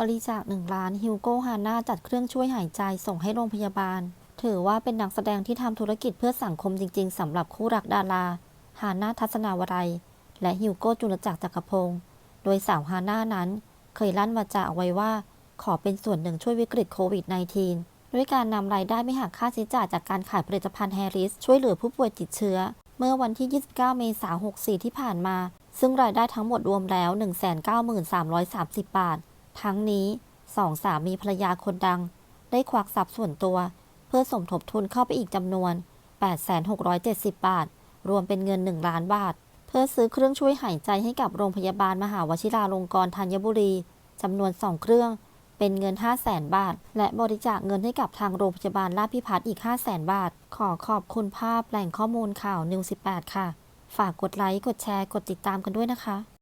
บริจาค1ล้านฮิวโกฮาน่าจัดเครื่องช่วยหายใจส่งให้โรงพยาบาล ถือว่าเป็นนักแสดงที่ทำธุรกิจเพื่อสังคมจริง ๆสำหรับคู่รักดาราฮาน่าทัศนาวรัยและฮิวโกจุลจักรจักรพงศ์โดยสาวฮาน่านั้น เคยลั่นวาจาเอาไว้ว่า ขอเป็นส่วนหนึ่งช่วยวิกฤตโควิด -19 ด้วยการนำรายได้ไม่หักค่าใช้จ่ายจากการขายผลิตภัณฑ์แฮร์ริสช่วยเหลือผู้ป่วยติดเชื้อ เมื่อวันที่ 29 เมษายน 64 ที่ผ่านมา ซึ่งรายได้ทั้งหมดรวมแล้ว 193,330 บาท ทั้งนี้สองสามีภรรยาคนดัง ได้ควักทรัพย์ส่วนตัว เพื่อสมทบทุนเข้าไปอีกจำนวน 8,670 บาท รวมเป็นเงิน 1 ล้านบาท เพื่อซื้อเครื่องช่วยหายใจให้กับโรงพยาบาลมหาวชิราลงกรณ์ธัญบุรีจำนวน 2 เครื่อง เป็นเงิน 5 0 0แสนบาท และบริจาคเงินให้กับทางโรงพยาบาลราชพิพัฒน์อีก 5 0 0แสนบาท ขอขอบคุณภาพแหล่งข้อมูลข่าวนิว18 ค่ะ ฝากกดไลค์ กดแชร์ กดติดตามกันด้วยนะคะ